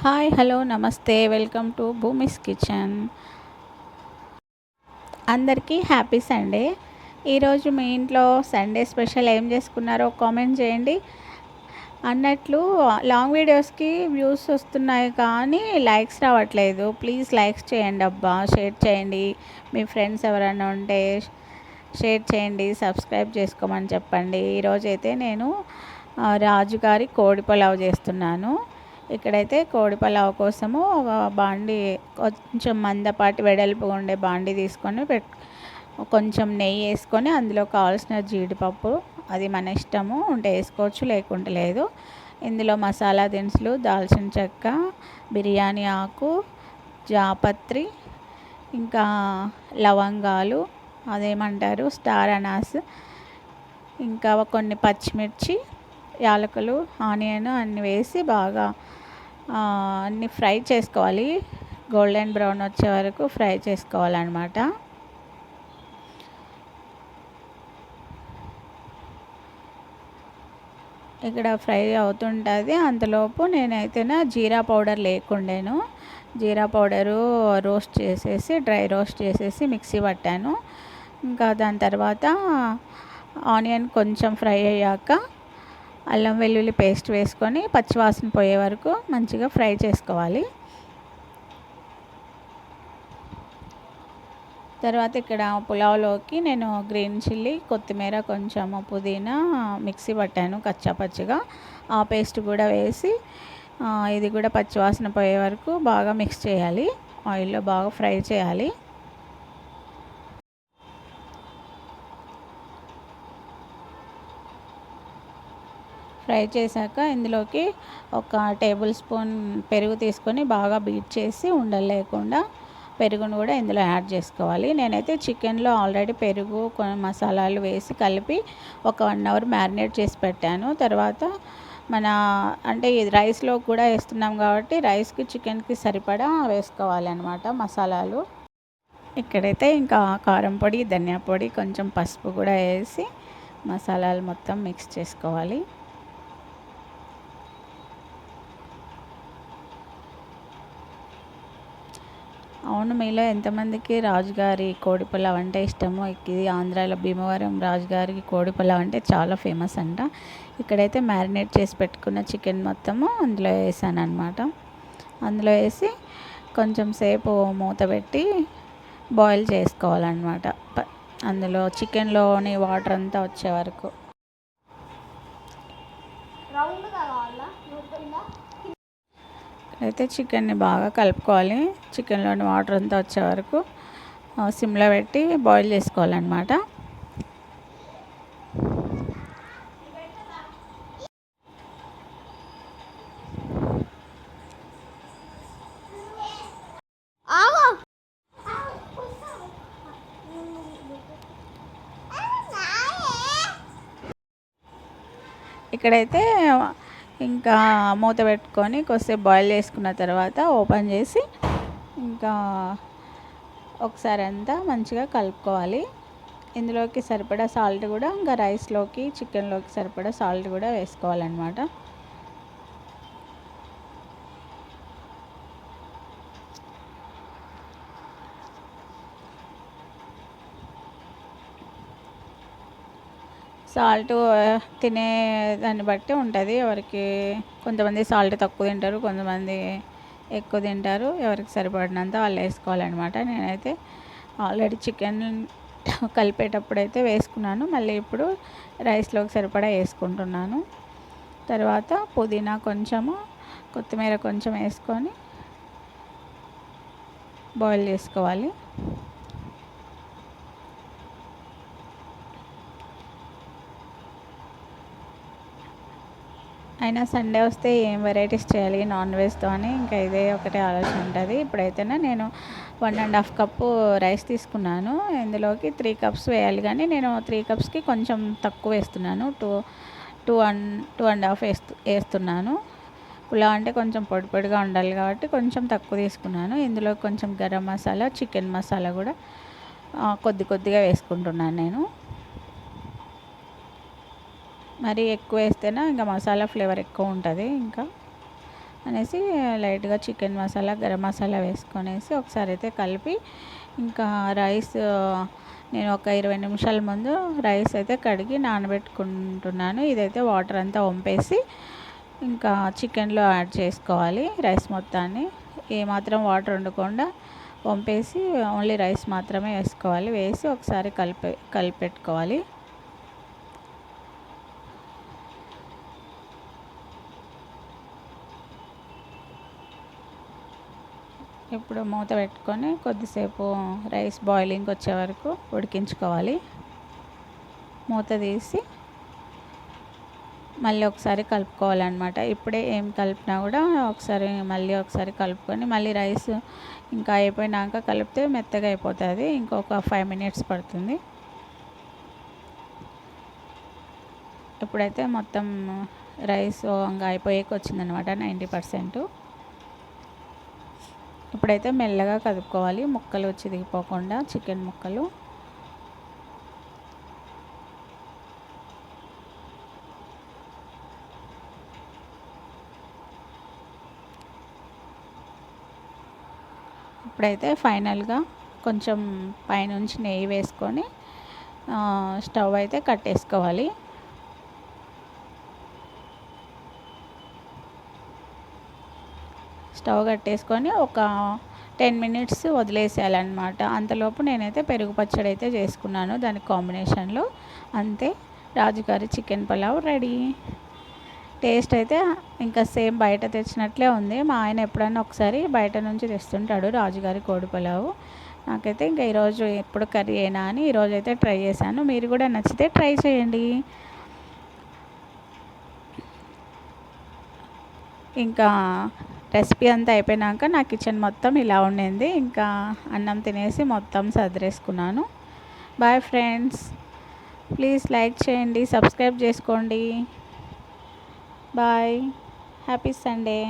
Hi hello నమస్తే welcome to Bhumi's kitchen. అందరికీ happy Sunday. ఈరోజు మీ ఇంట్లో సండే స్పెషల్ ఏం చేసుకున్నారో కామెంట్ చేయండి. అన్నట్లు లాంగ్ వీడియోస్కి వ్యూస్ వస్తున్నాయి కానీ లైక్స్ రావట్లేదు. ప్లీజ్ లైక్స్ చేయండి అబ్బా షేర్ చేయండి. మీ ఫ్రెండ్స్ ఎవరైనా ఉంటే షేర్ చేయండి సబ్స్క్రైబ్ చేసుకోమని చెప్పండి. ఈరోజైతే నేను రాజుగారి కోడి పొలావ్ చేస్తున్నాను. ఇక్కడైతే కోడి పలావ్ కోసము ఒక బాండి కొంచెం మందపాటి వెడల్పు ఉండే బాండి తీసుకొని పెట్ కొంచెం నెయ్యి వేసుకొని అందులో కావాల్సిన జీడిపప్పు అది మన ఇష్టము ఉంటే వేసుకోవచ్చు లేకుంటే లేదు. ఇందులో మసాలా దినుసులు దాల్చిన చెక్క బిర్యానీ ఆకు జాపత్రి ఇంకా లవంగాలు అదేమంటారు స్టార్ అనాస్ ఇంకా కొన్ని పచ్చిమిర్చి యాలకులు ఆనియన్ అన్నీ వేసి బాగా అన్నీ ఫ్రై చేసుకోవాలి. గోల్డెన్ బ్రౌన్ వచ్చే వరకు ఫ్రై చేసుకోవాలన్నమాట. ఇక్కడ ఫ్రై అవుతుంటుంది. అంతలోపు నేనైతేనే జీరా పౌడర్ లేకుండేను. జీరా పౌడరు రోస్ట్ చేసేసి డ్రై రోస్ట్ చేసేసి మిక్సీ పట్టాను. ఇంకా దాని తర్వాత ఆనియన్ కొంచెం ఫ్రై అయ్యాక అల్లం వెల్లుల్లి పేస్ట్ వేసుకొని పచ్చివాసన పోయే వరకు మంచిగా ఫ్రై చేసుకోవాలి. తర్వాత ఇక్కడ పులావ్లోకి నేను గ్రీన్ చిల్లీ కొత్తిమీర కొంచెం పుదీనా మిక్సీ పట్టాను కచ్చా పచ్చిగా. ఆ పేస్ట్ కూడా వేసి ఇది కూడా పచ్చివాసన పోయే వరకు బాగా మిక్స్ చేయాలి. ఆయిల్లో బాగా ఫ్రై చేయాలి. ఫ్రై చేశాక ఇందులోకి ఒక టేబుల్ స్పూన్ పెరుగు తీసుకొని బాగా బీట్ చేసి ఉండలేకుండా పెరుగును కూడా ఇందులో యాడ్ చేసుకోవాలి. నేనైతే చికెన్లో ఆల్రెడీ పెరుగు కొన్ని మసాలాలు వేసి కలిపి ఒక వన్ అవర్ మ్యారినేట్ చేసి పెట్టాను. తర్వాత మన అంటే ఇది రైస్లో కూడా వేస్తున్నాం కాబట్టి రైస్కి చికెన్కి సరిపడా వేసుకోవాలి అనమాట మసాలాలు. ఇక్కడైతే ఇంకా కారం పొడి ధనియా పొడి కొంచెం పసుపు కూడా వేసి మసాలాలు మొత్తం మిక్స్ చేసుకోవాలి. అవును మీలో ఎంతమందికి రాజుగారి కోడి పులావ్ అంటే ఇష్టమో ఇది ఆంధ్రాలో భీమవరం రాజుగారికి కోడి పులావ్ అంటే చాలా ఫేమస్ అంట. ఇక్కడైతే మ్యారినేట్ చేసి పెట్టుకున్న చికెన్ మొత్తము అందులో వేసాను అనమాట అందులో వేసి కొంచెం సేపు మూత పెట్టి బాయిల్ చేసుకోవాలన్నమాట. అందులో చికెన్లోని వాటర్ అంతా వచ్చే వరకు. అయితే చికెన్ని బాగా కలుపుకోవాలి. చికెన్లోని వాటర్ అంతా వచ్చే వరకు సిమ్లో పెట్టి బాయిల్ చేసుకోవాలన్నమాట. ఇక్కడైతే ఇంకా మూత పెట్టుకొని కొద్దిసేపు బాయిల్ చేసుకున్న తర్వాత ఓపెన్ చేసి ఇంకా ఒకసారి అంతా మంచిగా కలుపుకోవాలి. ఇందులోకి సరిపడా సాల్ట్ కూడా ఇంకా రైస్లోకి చికెన్లోకి సరిపడా సాల్ట్ కూడా వేసుకోవాలన్నమాట. సాల్ట్ తినే దాన్ని బట్టి ఉంటుంది. ఎవరికి కొంతమంది సాల్ట్ తక్కువ తింటారు కొంతమంది ఎక్కువ తింటారు. ఎవరికి సరిపడినంత వాళ్ళు వేసుకోవాలన్నమాట. నేనైతే ఆల్రెడీ చికెన్ కలిపేటప్పుడు అయితే వేసుకున్నాను. మళ్ళీ ఇప్పుడు రైస్లోకి సరిపడా వేసుకుంటున్నాను. తర్వాత పుదీనా కొంచెము కొత్తిమీర కొంచెం వేసుకొని బాయిల్ చేసుకోవాలి. అయినా సండే వస్తే ఏం వెరైటీస్ చేయాలి? నాన్ వెజ్తో అని ఇంకా ఇదే ఒకటే ఆలోచన ఉంటుంది. ఇప్పుడైతేనే నేను one and half cup rice తీసుకున్నాను. ఇందులోకి త్రీ కప్స్ వేయాలి. కానీ నేను త్రీ కప్స్కి కొంచెం తక్కువ వేస్తున్నాను. Two two and two and half వేస్తు వేస్తున్నాను. పులావ్ అంటే కొంచెం పొడి పొడిగా ఉండాలి కాబట్టి కొంచెం తక్కువ తీసుకున్నాను. ఇందులో కొంచెం గరం మసాలా చికెన్ మసాలా కూడా కొద్ది కొద్దిగా వేసుకుంటున్నాను నేను. మరి ఎక్కువ వేస్తేనే ఇంకా మసాలా ఫ్లేవర్ ఎక్కువ ఉంటుంది ఇంకా. అనేసి లైట్గా చికెన్ మసాలా గరం మసాలా వేసుకొనేసి ఒకసారి అయితే కలిపి ఇంకా రైస్ నేను ఒక ఇరవై నిమిషాల ముందు రైస్ అయితే కడిగి నానబెట్టుకుంటున్నాను. ఇదైతే వాటర్ అంతా వంపేసి ఇంకా చికెన్లో యాడ్ చేసుకోవాలి రైస్ మొత్తాన్ని. ఏమాత్రం వాటర్ ఉండకుండా వంపేసి ఓన్లీ రైస్ మాత్రమే వేసుకోవాలి. వేసి ఒకసారి కలిపి కలిపెట్టుకోవాలి. ఇప్పుడు మూత పెట్టుకొని కొద్దిసేపు రైస్ బాయిలింగ్ వచ్చే వరకు ఉడికించుకోవాలి. మూత తీసి మళ్ళీ ఒకసారి కలుపుకోవాలన్నమాట. ఇప్పుడే ఏం కలిపినా కూడా ఒకసారి మళ్ళీ ఒకసారి కలుపుకొని మళ్ళీ రైస్ ఇంకా అయిపోయినాక కలిపితే మెత్తగా అయిపోతుంది. ఇంకొక ఫైవ్ మినిట్స్ పడుతుంది. ఇప్పుడైతే మొత్తం రైస్ ఇంకా అయిపోయేకి వచ్చిందనమాట నైంటీ పర్సెంట్. ఇప్పుడైతే మెల్లగా కదుపుకోవాలి. ముక్కలు వచ్చి దిగిపోకుండా చికెన్ ముక్కలు. ఇప్పుడైతే ఫైనల్గా కొంచెం పైనుంచి నెయ్యి వేసుకొని స్టవ్ అయితే కట్టేసుకోవాలి. స్టవ్ కట్టేసుకొని ఒక టెన్ మినిట్స్ వదిలేసేయాలన్నమాట. అంతలోపు నేనైతే పెరుగు పచ్చడి అయితే చేసుకున్నాను. దాని కాంబినేషన్లో అంతే. రాజుగారి చికెన్ పలావ్ రెడీ. టేస్ట్ అయితే ఇంకా సేమ్ బయట తెచ్చినట్లే ఉంది. మా ఆయన ఎప్పుడైనా ఒకసారి బయట నుంచి తెస్తుంటాడు రాజుగారి కోడి పలావు. నాకైతే ఇంకా ఈరోజు ఎప్పుడు కర్రీ అయినా అని ఈరోజు అయితే ట్రై చేశాను. మీరు కూడా నచ్చితే ట్రై చేయండి. ఇంకా రెసిపీ అంతా అయిపోయినాక నా కిచెన్ మొత్తం ఇలా ఉండింది. ఇంకా అన్నం తినేసి మొత్తం సదిరేసుకున్నాను బాయ్ ఫ్రెండ్స్ ప్లీజ్ లైక్ చేయండి సబ్స్క్రైబ్ చేసుకోండి. Bye happy Sunday